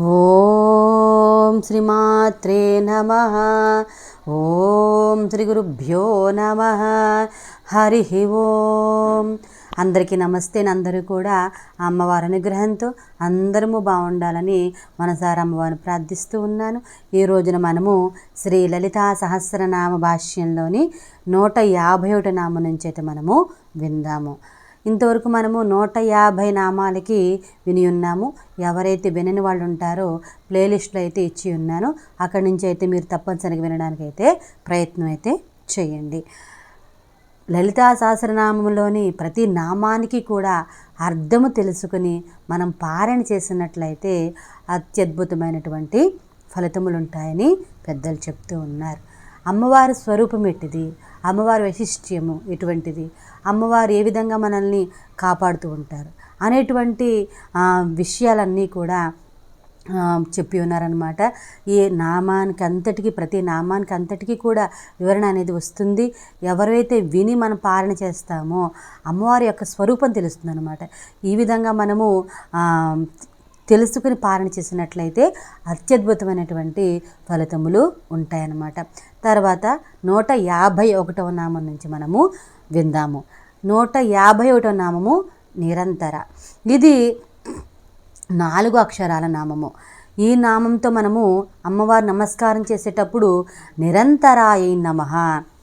ఓం శ్రీమాత్రే నమ. ఓం శ్రీ గురుభ్యో నమ. హరి ఓం. అందరికీ నమస్తే. అందరూ కూడా అమ్మవారి అనుగ్రహంతో అందరము బాగుండాలని మనసారి అమ్మవారిని ప్రార్థిస్తూ ఉన్నాను. ఈ రోజున మనము శ్రీ లలితా సహస్రనామ భాష్యంలోని నూట యాభై ఒకటి నామం నుంచి అయితే మనము విందాము. ఇంతవరకు మనము నూట యాభై నామాలకి విని ఉన్నాము. ఎవరైతే వినని వాళ్ళు ఉంటారో ప్లేలిస్ట్లో అయితే ఇచ్చి ఉన్నాను. అక్కడి నుంచి అయితే మీరు తప్పనిసరిగా వినడానికి అయితే ప్రయత్నం అయితే చేయండి. లలితా సహస్రనామంలోని ప్రతి నామానికి కూడా అర్థము తెలుసుకుని మనం పారణ చేసినట్లయితే అత్యద్భుతమైనటువంటి ఫలితములు ఉంటాయని పెద్దలు చెప్తూ ఉన్నారు. అమ్మవారి స్వరూపం ఎట్టిది? అమ్మవారి వైశిష్ట్యము ఎటువంటిది? అమ్మవారు ఏ విధంగా మనల్ని కాపాడుతూ ఉంటారు? అనేటువంటి విషయాలన్నీ కూడా చెప్పి ఉన్నారనమాట ఈ నామానికి అంతటికీ ప్రతి నామానికి అంతటికీ కూడా వివరణ అనేది వస్తుంది. ఎవరైతే విని మనం పాలన చేస్తామో అమ్మవారి యొక్క స్వరూపం తెలుస్తుంది అనమాట ఈ విధంగా మనము తెలుసుకుని పాలన చేసినట్లయితే అత్యద్భుతమైనటువంటి ఫలితములు ఉంటాయన్నమాట. తర్వాత నూట యాభై ఒకటవ నామం నుంచి మనము విందాము. నూట యాభై ఒకటవ నామము నిరంతర. ఇది నాలుగు అక్షరాల నామము. ఈ నామంతో మనము అమ్మవారు నమస్కారం చేసేటప్పుడు నిరంతరాయ నమ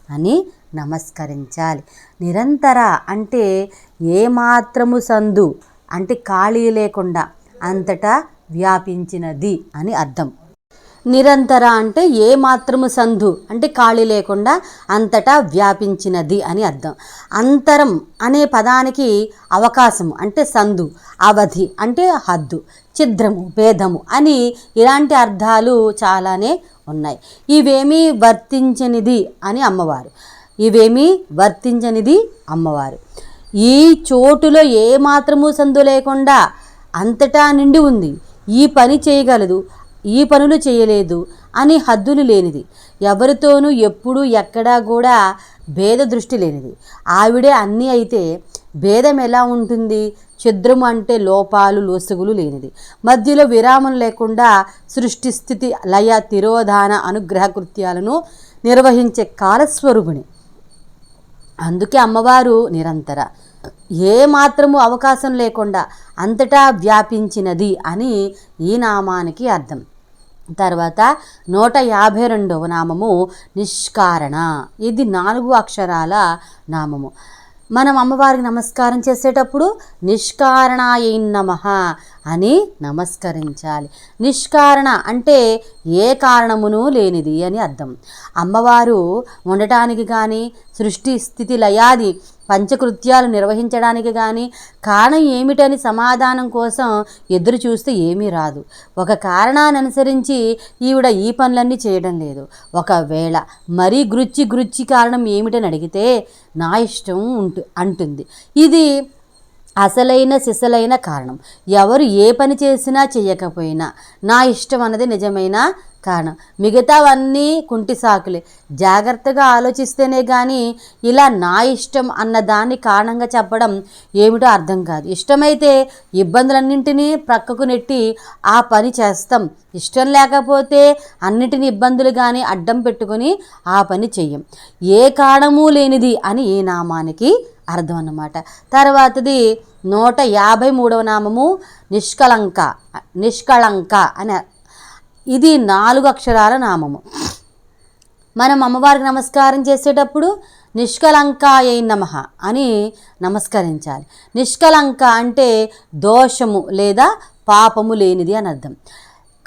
అని నమస్కరించాలి. నిరంతర అంటే ఏమాత్రము సందు అంటే ఖాళీ లేకుండా అంతటా వ్యాపించినది అని అర్థం. నిరంతర అంటే ఏ మాత్రము సంధు అంటే ఖాళీ లేకుండా అంతటా వ్యాపించినది అని అర్థం. అంతరం అనే పదానికి అవకాశము అంటే సంధు అవధి అంటే హద్దు ఛిద్రము భేదము అని ఇలాంటి అర్థాలు చాలానే ఉన్నాయి. ఇవేమీ వర్తించనిది అని అమ్మవారు. ఇవేమీ వర్తించనిది అమ్మవారు. ఈ చోటులో ఏ మాత్రము సందు లేకుండా అంతటా నిండి ఉంది. ఈ పని చేయగలదు. ఈ పనులు చేయలేదు అని హద్దులు లేనిది. ఎవరితోనూ ఎప్పుడూ ఎక్కడా కూడా భేద దృష్టి లేనిది. ఆవిడే అన్నీ అయితే భేదం ఎలా ఉంటుంది? ఛిద్రము అంటే లోపాలు లోసుగులు లేనిది. మధ్యలో విరామం లేకుండా సృష్టి స్థితి లయ తిరోధాన అనుగ్రహ కృత్యాలను నిర్వహించే కాలస్వరూపిణి. అందుకే అమ్మవారు నిరంతర. ఏ మాత్రము అవకాశం లేకుండా అంతటా వ్యాపించినది అని ఈ నామానికి అర్థం. తర్వాత నూట యాభై రెండవ నామము నిష్కారణ. ఇది నాలుగు అక్షరాల నామము. మనం అమ్మవారికి నమస్కారం చేసేటప్పుడు నిష్కారణాయ నమ అని నమస్కరించాలి. నిష్కారణ అంటే ఏ కారణమును లేనిది అని అర్థం. అమ్మవారు ఉండటానికి కానీ సృష్టి స్థితి లయాది పంచకృత్యాలు నిర్వహించడానికి కానీ కారణం ఏమిటని సమాధానం కోసం ఎదురు చూస్తే ఏమీ రాదు. ఒక కారణాన్ని అనుసరించి ఈవిడ ఈ పనులన్నీ చేయడం లేదు. ఒకవేళ మరీ గృచ్చి గృచ్చి కారణం ఏమిటని అడిగితే నా ఇష్టం ఉంటు అంటుంది. ఇది అసలైన సిసలైన కారణం. ఎవరు ఏ పని చేసినా చేయకపోయినా నా ఇష్టం అన్నది నిజమైన కారణం. మిగతావన్నీ కుంటి సాకులే. జాగ్రత్తగా ఆలోచిస్తేనే కానీ ఇలా నా ఇష్టం అన్న దాన్ని కారణంగా చెప్పడం ఏమిటో అర్థం కాదు. ఇష్టమైతే ఇబ్బందులన్నింటినీ ప్రక్కకు నెట్టి ఆ పని చేస్తాం. ఇష్టం లేకపోతే అన్నిటిని ఇబ్బందులు కానీ అడ్డం పెట్టుకొని ఆ పని చెయ్యం. ఏ కారణము లేనిది అని ఈ నామానికి అర్థం అన్నమాట తర్వాతది నూట యాభై మూడవ నామము నిష్కళంక నిష్కళంక అని ఇది నాలుగు అక్షరాల నామము. మనం అమ్మవారికి నమస్కారం చేసేటప్పుడు నిష్కలంకాయ నమ అని నమస్కరించాలి. నిష్కలంక అంటే దోషము లేదా పాపము లేనిది అని అర్థం.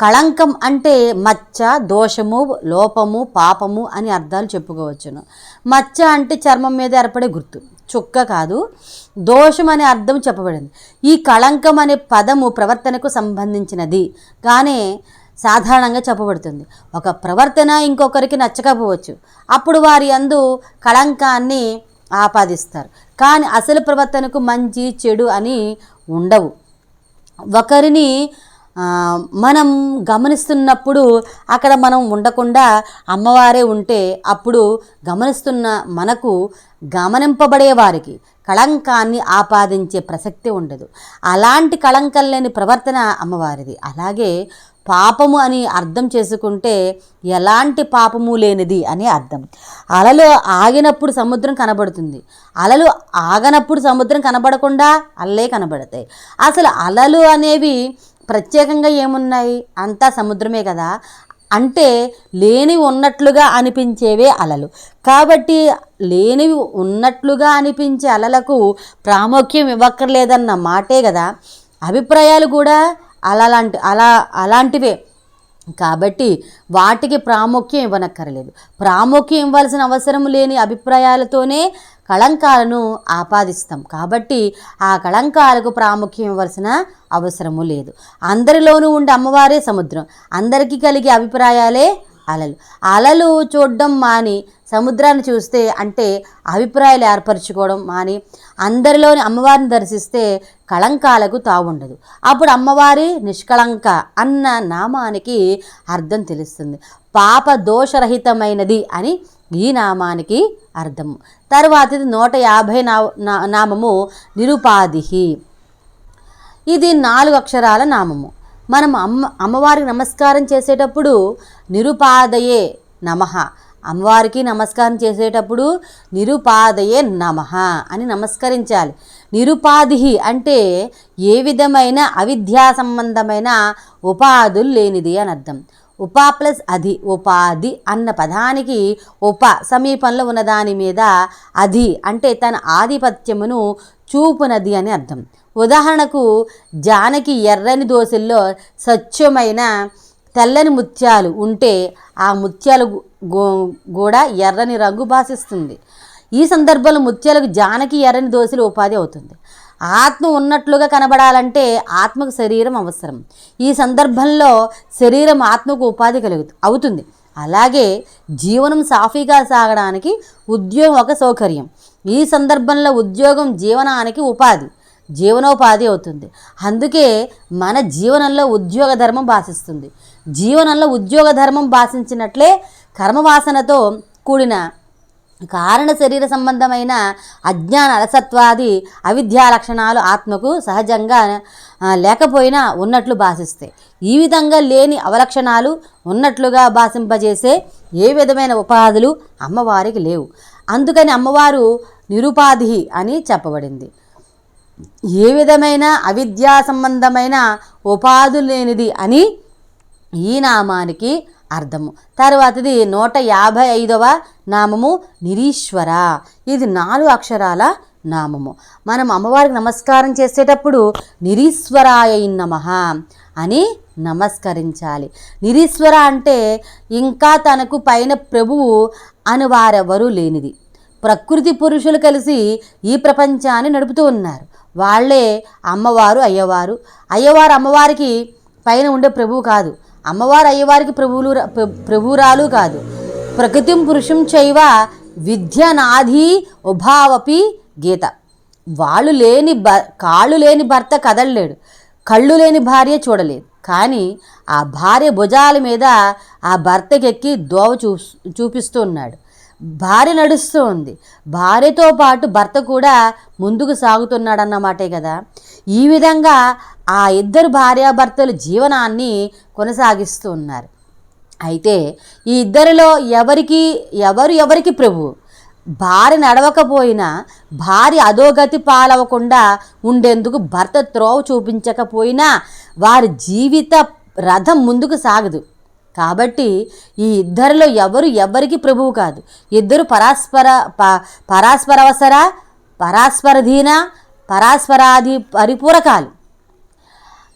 కళంకం అంటే మచ్చ దోషము లోపము పాపము అని అర్థాలు చెప్పుకోవచ్చును. మచ్చ అంటే చర్మం మీద ఏర్పడే గుర్తు. చుక్క కాదు దోషం అనే అర్థం చెప్పబడింది. ఈ కళంకం అనే పదము ప్రవర్తనకు సంబంధించినది. కానీ సాధారణంగా చెప్పబడుతుంది. ఒక ప్రవర్తన ఇంకొకరికి నచ్చకపోవచ్చు. అప్పుడు వారి అందు కళంకాన్ని ఆపాదిస్తారు. కానీ అసలు ప్రవర్తనకు మంచి చెడు అని ఉండవు. ఒకరిని మనం గమనిస్తున్నప్పుడు అక్కడ మనం ఉండకుండా అమ్మవారే ఉంటే అప్పుడు గమనిస్తున్న మనకు గమనింపబడే వారికి కళంకాన్ని ఆపాదించే ప్రసక్తి ఉండదు. అలాంటి కళంకం లేని ప్రవర్తన అమ్మవారిది. అలాగే పాపము అని అర్థం చేసుకుంటే ఎలాంటి పాపము లేనిది అని అర్థం. అలలు ఆగినప్పుడు సముద్రం కనబడుతుంది. అలలు ఆగనప్పుడు సముద్రం కనబడకుండా అల్లే కనబడతాయి. అసలు అలలు అనేవి ప్రత్యేకంగా ఏమున్నాయి? అంతా సముద్రమే కదా? అంటే లేనివి ఉన్నట్లుగా అనిపించేవే అలలు. కాబట్టి లేనివి ఉన్నట్లుగా అనిపించే అలలకు ప్రాముఖ్యం ఇవ్వక్కర్లేదన్న మాటే కదా. అభిప్రాయాలు కూడా అలాంటి అలా అలాంటివే. కాబట్టి వాటికి ప్రాముఖ్యం ఇవ్వనక్కర్లేదు. ప్రాముఖ్యం ఇవ్వాల్సిన అవసరం లేని అభిప్రాయాలతోనే కళంకాలను ఆపాదిస్తాం. కాబట్టి ఆ కళంకాలకు ప్రాముఖ్యం ఇవ్వాల్సిన అవసరము లేదు. అందరిలోనూ ఉండే అమ్మవారే సముద్రం. అందరికీ కలిగే అభిప్రాయాలే అలలు. అలలు చూడడం మాని సముద్రాన్ని చూస్తే అంటే అభిప్రాయాలు ఏర్పరచుకోవడం మాని అందరిలోని అమ్మవారిని దర్శిస్తే కళంకాలకు తావుండదు. అప్పుడు అమ్మవారి నిష్కళంక అన్న నామానికి అర్థం తెలుస్తుంది. పాప దోషరహితమైనది అని ఈ నామానికి అర్థము తర్వాతది నూట యాభై నా నా- నామము నిరుపాధి ఇది నాలుగు అక్షరాల నామము. మనం అమ్మ అమ్మవారికి నమస్కారం చేసేటప్పుడు నిరుపాదయే నమః. అమ్మవారికి నమస్కారం చేసేటప్పుడు నిరుపాదయే నమః అని నమస్కరించాలి. నిరుపాధి అంటే ఏ విధమైన అవిద్యా సంబంధమైన ఉపాధులు లేనిది అని అర్థం. ఉపా ప్లస్ అధి ఉపాధి అన్న పదానికి ఉప సమీపంలో ఉన్న దాని మీద అధి అంటే తన ఆధిపత్యమును చూపునది అని అర్థం. ఉదాహరణకు జానకి ఎర్రని దోశల్లో స్వచ్ఛమైన తెల్లని ముత్యాలు ఉంటే ఆ ముత్యాలు కూడా ఎర్రని రంగు భాషిస్తుంది. ఈ సందర్భంలో ముత్యాలకు జానకి ఎర్రని దోశలు ఉపాధి అవుతుంది. ఆత్మ ఉన్నట్లుగా కనబడాలంటే ఆత్మకు శరీరం అవసరం. ఈ సందర్భంలో శరీరం ఆత్మకు ఉపాధి కలుగు అవుతుంది. అలాగే జీవనం సాఫీగా సాగడానికి ఉద్యోగం ఒక సౌకర్యం. ఈ సందర్భంలో ఉద్యోగం జీవనానికి ఉపాధి జీవనోపాధి అవుతుంది. అందుకే మన జీవనంలో ఉద్యోగ ధర్మం భాషిస్తుంది. జీవనంలో ఉద్యోగ ధర్మం భాషించినట్లే కర్మవాసనతో కూడిన కారణ శరీర సంబంధమైన అజ్ఞాన అలసత్వాది అవిద్యా లక్షణాలు ఆత్మకు సహజంగా లేకపోయినా ఉన్నట్లు భాషిస్తాయి. ఈ విధంగా లేని అవలక్షణాలు ఉన్నట్లుగా భాషింపజేసే ఏ విధమైన ఉపాధులు అమ్మవారికి లేవు. అందుకని అమ్మవారు నిరుపాధి అని చెప్పబడింది. ఏ విధమైన అవిద్యా సంబంధమైన ఉపాధి లేనిది అని ఈ నామానికి అర్థము. తర్వాతది నూట యాభై ఐదవ నామము నిరీశ్వర. ఇది నాలుగు అక్షరాల నామము. మనం అమ్మవారికి నమస్కారం చేసేటప్పుడు నిరీశ్వరాయ నమః అని నమస్కరించాలి. నిరీశ్వర అంటే ఇంకా తనకు పైన ప్రభువు అని వారెవరూ లేనిది. ప్రకృతి పురుషులు కలిసి ఈ ప్రపంచాన్ని నడుపుతూ ఉన్నారు. వాళ్ళే అమ్మవారు అయ్యవారు. అయ్యవారు అమ్మవారికి పైన ఉండే ప్రభువు కాదు. అమ్మవారు అయ్యవారికి ప్రభువులు ప్రభురాలు ప్రభువురాలు కాదు. ప్రకృతిం పురుషం చైవ విద్యనాధి ఉభావపి గీత. వాళ్ళు లేని బ కాళ్ళు లేని భర్త కదలలేడు. కళ్ళు లేని భార్య చూడలేదు. కానీ ఆ భార్య భుజాల మీద ఆ భర్తకెక్కి దోవ చూ చూపిస్తూ ఉన్నాడు. భార్య నడుస్తూ ఉంది. భార్యతో పాటు భర్త కూడా ముందుకు సాగుతున్నాడన్నమాటే కదా. ఈ విధంగా ఆ ఇద్దరు భార్యాభర్తలు జీవనాన్ని కొనసాగిస్తూ ఉన్నారు. అయితే ఈ ఇద్దరిలో ఎవరికి ఎవరు ఎవరికి ప్రభు? భార్య నడవకపోయినా భార్య అధోగతి పాలవకుండా ఉండేందుకు భర్త త్రోవ చూపించకపోయినా వారి జీవిత రథం ముందుకు సాగదు. కాబట్టి ఈ ఇద్దరిలో ఎవరు ఎవరికి ప్రభువు కాదు. ఇద్దరు పరాస్పర ప పరాస్పరవసర పరాస్పరధీన పరాస్పరాది పరిపూరకాలు.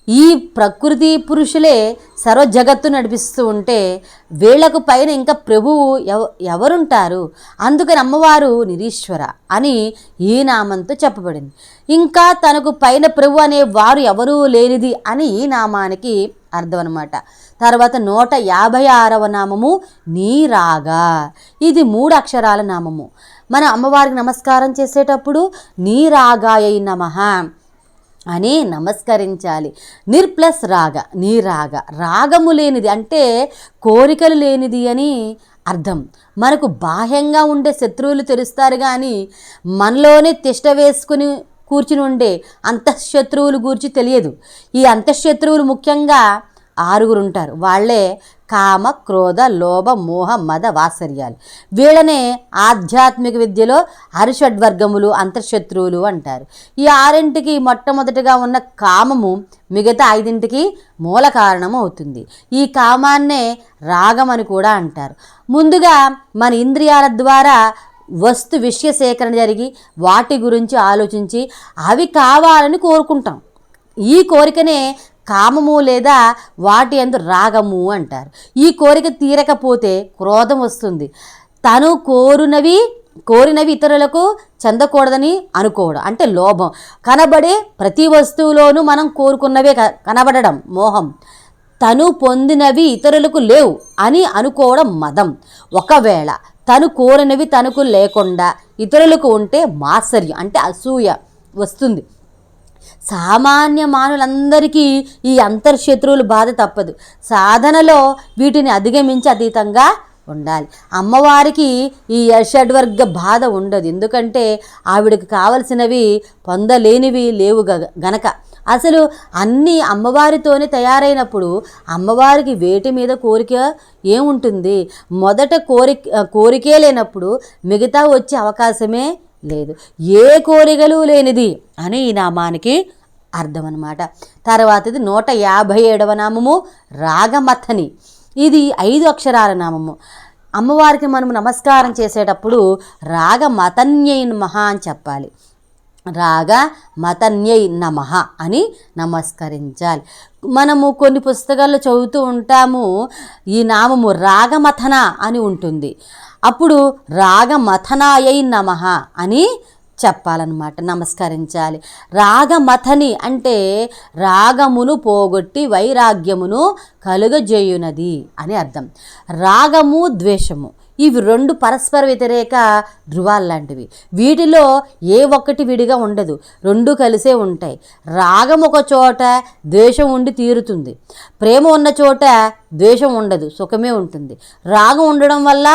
ఈ ప్రకృతి పురుషులే సర్వ జగత్తు నడిపిస్తూ ఉంటే వీళ్ళకు పైన ఇంకా ప్రభువు ఎవ ఎవరుంటారు? అందుకని అమ్మవారు నిరీశ్వర అని ఈ నామంతో చెప్పబడింది. ఇంకా తనకు పైన ప్రభు అనే వారు ఎవరూ లేనిది అని ఈ నామానికి అర్థం అనమాట తర్వాత నూట యాభై ఆరవ నామము నీరాగా. ఇది మూడు అక్షరాల నామము. మన అమ్మవారికి నమస్కారం చేసేటప్పుడు నీరాగాయ నమః అని నమస్కరించాలి. నిర్ప్లస్ రాగ నీ రాగ రాగము లేనిది అంటే కోరికలు లేనిది అని అర్థం. మనకు బాహ్యంగా ఉండే శత్రువులు తెలుస్తారు కానీ మనలోనే తిష్ట వేసుకుని కూర్చుని ఉండే అంతఃశత్రువులు గూర్చి తెలియదు. ఈ అంతఃశత్రువులు ముఖ్యంగా ఆరుగురు ఉంటారు వాళ్ళే కామ క్రోధ లోభ మోహ మద వాత్సర్యాలు. వీళ్ళనే ఆధ్యాత్మిక విద్యలో హరిషడ్వర్గములు అంతర్శత్రువులు అంటారు. ఈ ఆరింటికి మొట్టమొదటిగా ఉన్న కామము మిగతా ఐదింటికి మూల కారణం అవుతుంది. ఈ కామాన్నే రాగం అని కూడా అంటారు. ముందుగా మన ఇంద్రియాల ద్వారా వస్తు విషయ సేకరణ జరిగి వాటి గురించి ఆలోచించి అవి కావాలని కోరుకుంటాం. ఈ కోరికనే కామము లేదా వాటి అందు రాగము అంటారు. ఈ కోరిక తీరకపోతే క్రోధం వస్తుంది. తను కోరునవి కోరినవి ఇతరులకు చెందకూడదని అనుకోవడం అంటే లోభం. కనబడే ప్రతి వస్తువులోనూ మనం కోరుకున్నవే క- కనబడడం మోహం. తను పొందినవి ఇతరులకు లేవు అని అనుకోవడం మదం. ఒకవేళ తను కోరినవి తనకు లేకుండా ఇతరులకు ఉంటే మాత్సర్యం అంటే అసూయ వస్తుంది. సామాన్య మానవులందరికీ ఈ అంతర్శత్రువులు బాధ తప్పదు. సాధనలో వీటిని అధిగమించి అతీతంగా ఉండాలి. అమ్మవారికి ఈ యషడ్వర్గ బాధ ఉండదు. ఎందుకంటే ఆవిడకు కావలసినవి పొందలేనివి లేవు గ- గనక. అసలు అన్నీ అమ్మవారితోనే తయారైనప్పుడు అమ్మవారికి వేటి మీద కోరిక ఏముంటుంది? మొదట కోరిక కోరికే లేనప్పుడు మిగతా వచ్చే అవకాశమే లేదు. ఏ కోరికలు లేనిది అని ఈ నామానికి అర్థం అనమాట తర్వాతది నూట యాభై ఏడవ నామము రాగమథని. ఇది ఐదు అక్షరాల నామము. అమ్మవారికి మనం నమస్కారం చేసేటప్పుడు రాగమతన్యైన్ మహా అని చెప్పాలి. రాగ మతన్యై నమః అని నమస్కరించాలి. మనము కొన్ని పుస్తకాల్లో చదువుతూ ఉంటాము ఈ నామము రాగమథన అని ఉంటుంది. అప్పుడు రాగమథనాయై నమః అని చెప్పాలన్నమాట నమస్కరించాలి. రాగమథని అంటే రాగమును పోగొట్టి వైరాగ్యమును కలుగజేయునది అని అర్థం. రాగము ద్వేషము. ఇవి రెండు పరస్పర వ్యతిరేక ధృవాలు లాంటివి. వీటిలో ఏ ఒక్కటి విడిగా ఉండదు. రెండు కలిసే ఉంటాయి. రాగం ఒక చోట ద్వేషం ఉండి తీరుతుంది. ప్రేమ ఉన్న చోట ద్వేషం ఉండదు. సుఖమే ఉంటుంది. రాగం ఉండడం వల్ల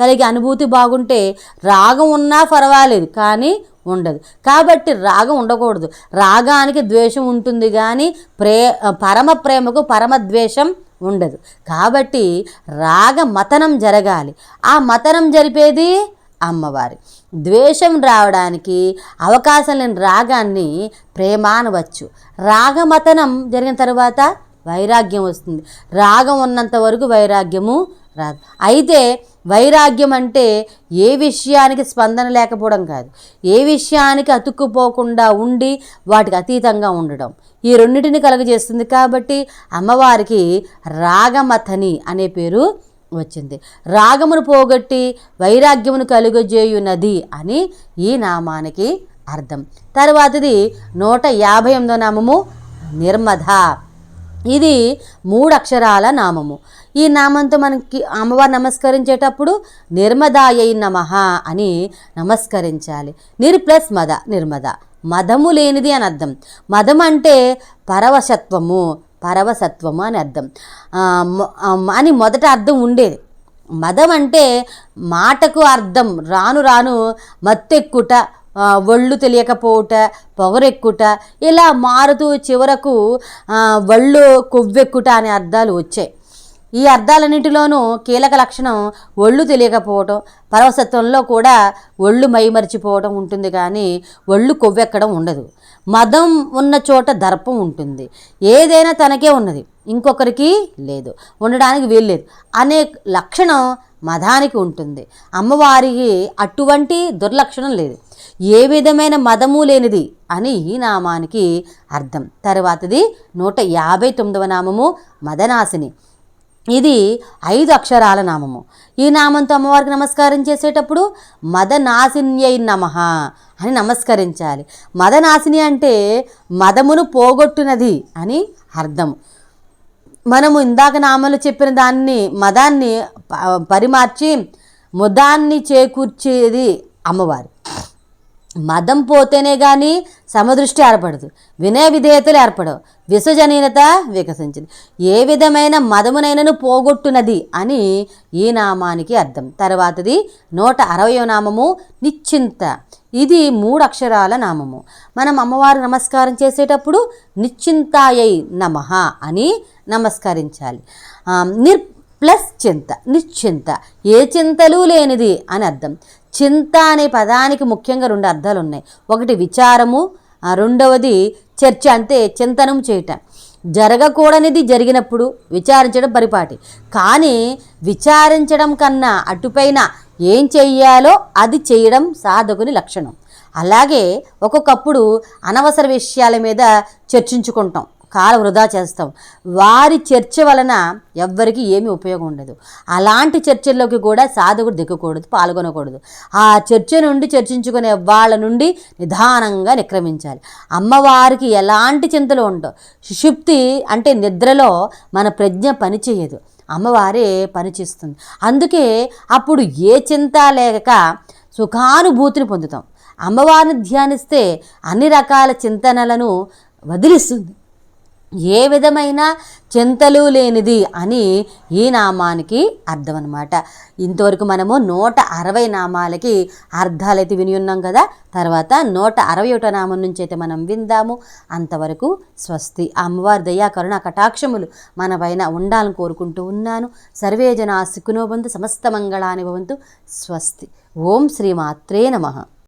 కలిగే అనుభూతి బాగుంటే రాగం ఉన్నా పర్వాలేదు కానీ ఉండదు. కాబట్టి రాగం ఉండకూడదు. రాగానికి ద్వేషం ఉంటుంది కానీ ప్రే పరమ ప్రేమకు పరమ ద్వేషం ఉండదు. కాబట్టి రాగ మతనం జరగాలి. ఆ మతనం జరిపేది అమ్మవారి. ద్వేషం రావడానికి అవకాశం లేని రాగాన్ని ప్రేమ అనవచ్చు రాగమతనం జరిగిన తర్వాత వైరాగ్యం వస్తుంది. రాగం ఉన్నంత వరకు వైరాగ్యము రాదు. అయితే వైరాగ్యం అంటే ఏ విషయానికి స్పందన లేకపోవడం కాదు. ఏ విషయానికి అతుక్కుపోకుండా ఉండి వాటికి అతీతంగా ఉండడం. ఈ రెండింటిని కలుగజేస్తుంది కాబట్టి అమ్మవారికి రాగమథని అనే పేరు వచ్చింది. రాగమును పోగొట్టి వైరాగ్యమును కలుగజేయునది అని ఈ నామానికి అర్థం. తర్వాతది నూట యాభై ఎనిమిదో నామము నిర్మధ. ఇది మూడు అక్షరాల నామము. ఈ నామంతో మనకి అమ్మవారు నమస్కరించేటప్పుడు నిర్మదాయై నమః అని నమస్కరించాలి. నిర్ ప్లస్ మద నిర్మద. మదము లేనిది అని అర్థం. మదం అంటే పరవశత్వము పరవసత్వము అని అర్థం. అని మొదట అర్థం ఉండేది. మదం అంటే మాటకు అర్థం. రాను రాను మత్తెక్కుట ఒళ్ళు తెలియకపోవుట పొగరెక్కుట ఇలా మారుతూ చివరకు ఒళ్ళు కొవ్వెక్కుట అనే అర్థాలు వచ్చాయి. ఈ అర్థాలన్నింటిలోనూ కీలక లక్షణం ఒళ్ళు తెలియకపోవటం పరవసత్వంలో కూడా ఒళ్ళు మైమరిచిపోవటం ఉంటుంది కానీ ఒళ్ళు కొవ్వెక్కడం ఉండదు. మదం ఉన్న చోట దర్పం ఉంటుంది. ఏదైనా తనకే ఉన్నది ఇంకొకరికి లేదు ఉండడానికి వీల్లేదు అనే లక్షణం మదానికి ఉంటుంది. అమ్మవారికి అటువంటి దుర్లక్షణం లేదు. ఏ విధమైన మదము లేనిది అని ఈ నామానికి అర్థం. తర్వాతది నూట యాభై తొమ్మిదవ నామము మదనాశిని. ఇది ఐదు అక్షరాల నామము. ఈ నామంతో అమ్మవారికి నమస్కారం చేసేటప్పుడు మదనాశిన్యై నమః అని నమస్కరించాలి. మదనాశిని అంటే మదమును పోగొట్టునది అని అర్థం. మనము ఇందాక నామలు చెప్పిన దాన్ని మదాన్ని పరిమార్చి ముదాన్ని చేకూర్చేది అమ్మవారు. మదం పోతేనే కానీ సమదృష్టి ఏర్పడదు. వినయ విధేయతలు ఏర్పడవు. విశ్వజనీనత వికసించింది. ఏ విధమైన మదమునైనను పోగొట్టునది అని ఈ నామానికి అర్థం. తర్వాతది నూట అరవయో నామము నిశ్చింత. ఇది మూడు అక్షరాల నామము. మనం అమ్మవారు నమస్కారం చేసేటప్పుడు నిశ్చింతాయై నమః అని నమస్కరించాలి. నిర్ ప్లస్ చింత నిశ్చింత. ఏ చింతలు లేనిది అని అర్థం. చింత అనే పదానికి ముఖ్యంగా రెండు అర్థాలు ఉన్నాయి ఒకటి విచారము రెండవది చర్చ అంటే చింతనం చేయటం. జరగకూడనిది జరిగినప్పుడు విచారించడం పరిపాటి. కానీ విచారించడం కన్నా అటుపైన ఏం చెయ్యాలో అది చేయడం సాధకుని లక్షణం. అలాగే ఒక్కొక్కప్పుడు అనవసర విషయాల మీద చర్చించుకుంటాం. కాలం వృధా చేస్తాం. వారి చర్చ వలన ఎవ్వరికి ఏమీ ఉపయోగం ఉండదు. అలాంటి చర్చల్లోకి కూడా సాధకుడు దిగకూడదు పాల్గొనకూడదు. ఆ చర్చ నుండి చర్చించుకునే వాళ్ళ నుండి నిదానంగా నిక్రమించాలి. అమ్మవారికి ఎలాంటి చింతలు ఉండవు. సుషుప్తి అంటే నిద్రలో మన ప్రజ్ఞ పనిచేయదు. అమ్మవారే పనిచేస్తుంది. అందుకే అప్పుడు ఏ చింత లేక సుఖానుభూతిని పొందుతాం. అమ్మవారిని ధ్యానిస్తే అన్ని రకాల చింతనలను వదిలిస్తుంది. ఏ విధమైన చింతలు లేనిది అని ఈ నామానికి అర్థం అనమాట ఇంతవరకు మనము నూట అరవై నామాలకి అర్థాలైతే విని ఉన్నాం కదా. తర్వాత నూట అరవై ఒకటో నామం నుంచి అయితే మనం విందాము. అంతవరకు స్వస్తి. అమ్మవారి దయా కరుణ కటాక్షములు మన పైన ఉండాలని కోరుకుంటూ ఉన్నాను. సర్వేజన జనా సమస్త మంగళాని భవంతు. స్వస్తి. ఓం శ్రీ మాత్రే నమః.